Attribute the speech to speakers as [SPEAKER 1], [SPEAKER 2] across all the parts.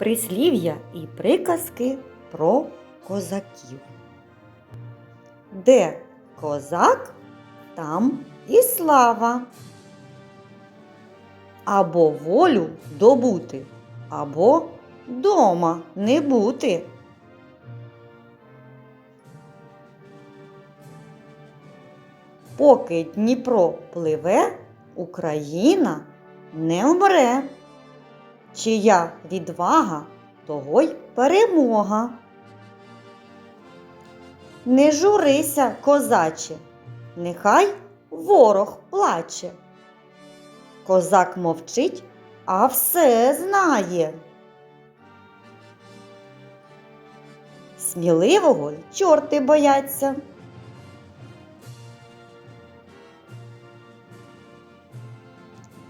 [SPEAKER 1] прислів'я і приказки про козаків. Де козак, там і слава. Або волю добути, або дома не бути. Поки Дніпро пливе, Україна не вмре. Чия відвага, того й перемога. Не журися, козаче, нехай ворог плаче. Козак мовчить, а все знає. Сміливого й чорти бояться.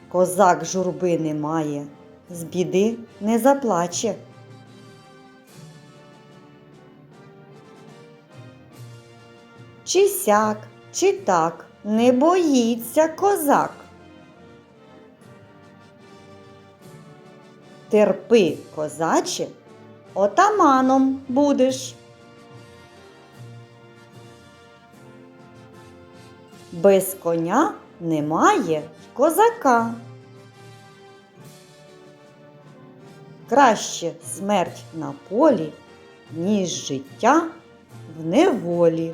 [SPEAKER 1] Козак журби не має, з біди не заплаче. Чи сяк, чи так не боїться козак. Терпи, козаче, отаманом будеш. Без коня немає козака. Краще смерть на полі, ніж життя в неволі.